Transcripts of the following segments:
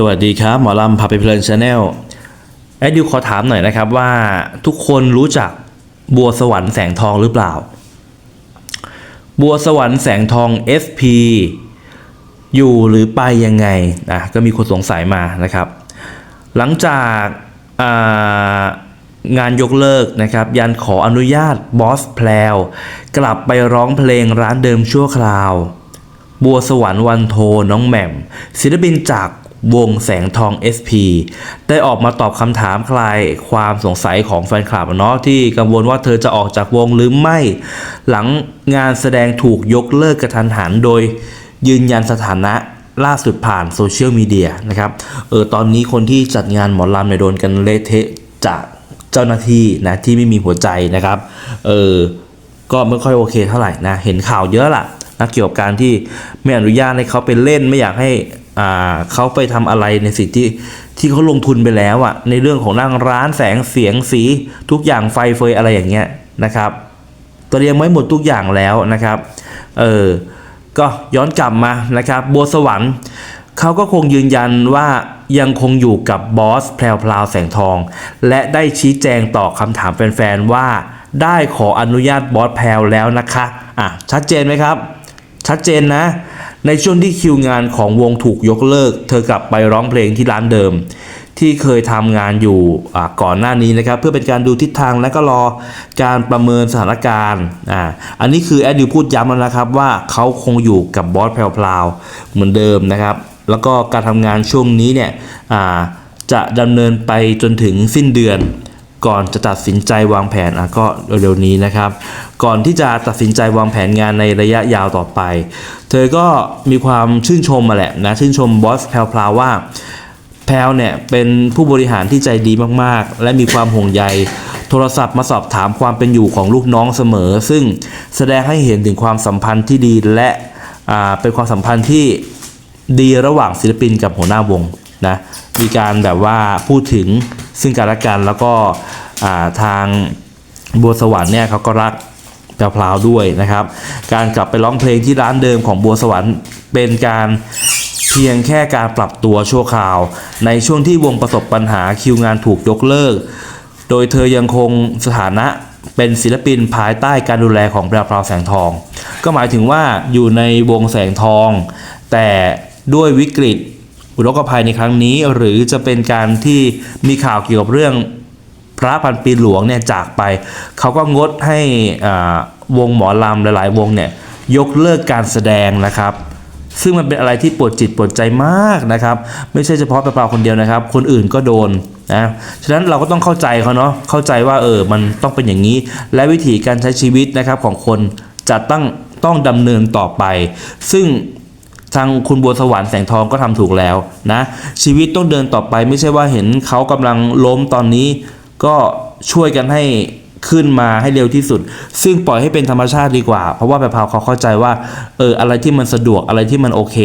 สวัสดีครับ หมอลำพาไปเพลินชาแนลแอดดิวขอถามหน่อยนะครับว่าทุกคนรู้จักบัวสวรรค์แสงทองหรือเปล่า บัวสวรรค์แสงทอง SP อยู่หรือไปยังไงอะก็มีคนสงสัยมานะครับ หลังจากางานยกเลิกนะครับ ยันขออนุญาตบอสแพลวกลับไปร้องเพลงร้านเดิมชั่วคราวบัวสวรรค์วันโทน้องแหม่มศิลปินจาก วงแสงทอง SP ได้ออกมาตอบคำถามคลายความสงสัยของแฟนคลับเนาะที่กังวลว่าเธอจะออกจากวงหรือไม่ หลังงานแสดงถูกยกเลิกกระทันหันโดย ยืนยันสถานะล่าสุดผ่านโซเชียลมีเดียนะครับเออตอนนี้คนที่จัดงานหมอลำเนี่ยโดนกันเละเทะจากเจ้าหน้าที่นะที่ไม่มีหัวใจนะครับเออก็ไม่ค่อยโอเคเท่าไหร่นะเห็นข่าวเยอะล่ะนะเกี่ยวกับการที่ไม่อนุญาตให้เขาไปเล่นไม่อยากให้ เขาไปทำอะไรในสิ่งที่ที่เขาลงทุนไปแล้วอะในเรื่องของนั่งร้านแสงเสียงสีทุกอย่างไฟเฟยอะไรอย่างเงี้ยนะครับเตรียมไว้หมดทุกอย่างแล้วนะครับเออก็ย้อนกลับมานะครับบัวสวรรค์เขาก็คงยืนยันว่ายังคงอยู่กับบอสแพรวแสงทอง และได้ชี้แจงตอบคำถามแฟนๆว่าได้ขออนุญาตบอสแพรวแล้วนะคะ อะ ชัดเจนไหมครับ ชัดเจนนะ ในช่วงที่คิวงานของวงถูกยกเลิก เธอกลับไปร้องเพลงที่ร้านเดิม ที่เคยทำงานอยู่ก่อนหน้านี้นะครับ เพื่อเป็นการดูทิศทางและก็รอการประเมินสถานการณ์อ่าอันนี้คือแอดดิวพูดย้ำแล้วนะครับว่าเขาคงอยู่กับบอสแพรวๆเหมือนเดิมนะครับ แล้วก็การทำงานช่วงนี้เนี่ยจะดำเนินไปจนถึงสิ้นเดือน ก่อนจะตัดสินใจวางแผนอะก็เร็วๆนี้นะครับ ก่อนที่จะตัดสินใจวางแผนงานในระยะยาวต่อไป เธอก็มีความชื่นชมมาแหละนะชื่นชมบอสแพลวพลาวว่าแพลวเนี่ยเป็นผู้บริหารที่ใจดีมากๆ และมีความห่วงใย โทรศัพท์มาสอบถามความเป็นอยู่ของลูกน้องเสมอ ซึ่งแสดงให้เห็นถึงความสัมพันธ์ที่ดีและเป็นความสัมพันธ์ที่ดีระหว่างศิลปินกับหัวหน้าวงนะมีการแบบว่าพูดถึง ซึ่งกันและกันแล้วก็ทางบัวสวรรค์เนี่ยเขาก็รักแพรวด้วยนะครับ การกลับไปร้องเพลงที่ร้านเดิมของบัวสวรรค์เป็นการเพียงแค่การปรับตัวชั่วคราว ในช่วงที่วงประสบปัญหาคิวงานถูกยกเลิก โดยเธอยังคงสถานะเป็นศิลปินภายใต้การดูแลของแพรวแสงทอง ก็หมายถึงว่าอยู่ในวงแสงทอง แต่ด้วยวิกฤต อุทกภัยในครั้งนี้ หรือจะเป็นการที่มีข่าวเกี่ยวกับเรื่องพระพันปีหลวงเนี่ยจากไป เขาก็งดให้วงหมอลำหลายๆ วงเนี่ยยกเลิกการแสดงนะครับ ซึ่งมันเป็นอะไรที่ปวดจิตปวดใจมากนะครับ ไม่ใช่เฉพาะเปล่าๆคนเดียวนะครับ คนอื่นก็โดนนะฉะนั้นเราก็ต้องเข้าใจเขาเนาะเข้าใจว่าเออมันต้องเป็นอย่างนี้ และวิธีการใช้ชีวิตนะครับของคนจะต้องต้องดำเนินต่อไป ซึ่ง ทางคุณบัวสวรรค์แสงทองก็ทำถูกแล้วนะ ชีวิตต้องเดินต่อไปไม่ใช่ว่าเห็นเขากำลังล้มตอนนี้ ก็ช่วยกันให้ขึ้นมาให้เร็วที่สุด ซึ่งปล่อยให้เป็นธรรมชาติดีกว่า เพราะว่าแบบพาวเขาเข้าใจว่าเอออะไรที่มันสะดวกอะไรที่มันโอเค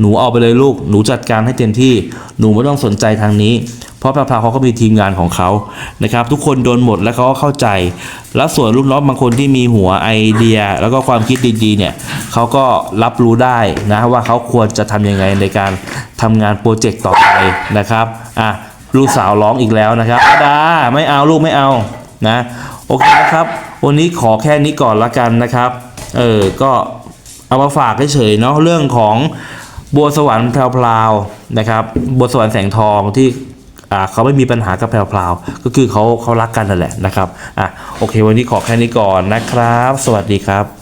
หนูเอาไปเลยลูก หนูจัดการให้เต็มที่ หนูไม่ต้องสนใจทางนี้ เพราะพรวเขาก็มีทีมงานของเขานะครับ ทุกคนโดนหมดแล้วเขาก็เข้าใจ แล้วส่วนลูกน้องบางคนที่มีหัวไอเดีย แล้วก็ความคิดดีๆเนี่ยเขาก็รับรู้ได้นะว่าเขาควรจะทำยังไงในการทำงานโปรเจกต์ต่อไปนะครับอะลูกสาวร้องอีกแล้วนะครับอาดาไม่เอาลูกไม่เอานะโอเคนะครับ วันนี้ขอแค่นี้ก่อนละกันนะครับเออก็เอามาฝากเฉยๆเนาะเรื่องของบัวสวรรค์แพรวๆนะครับบัวสวรรค์แสงทองที่ อ่าเขาไม่มีปัญหากับแพรวๆก็คือเขาเขารักกันนั่นแหละนะครับอะโอเค วันนี้ขอแค่นี้ก่อนนะครับ สวัสดีครับ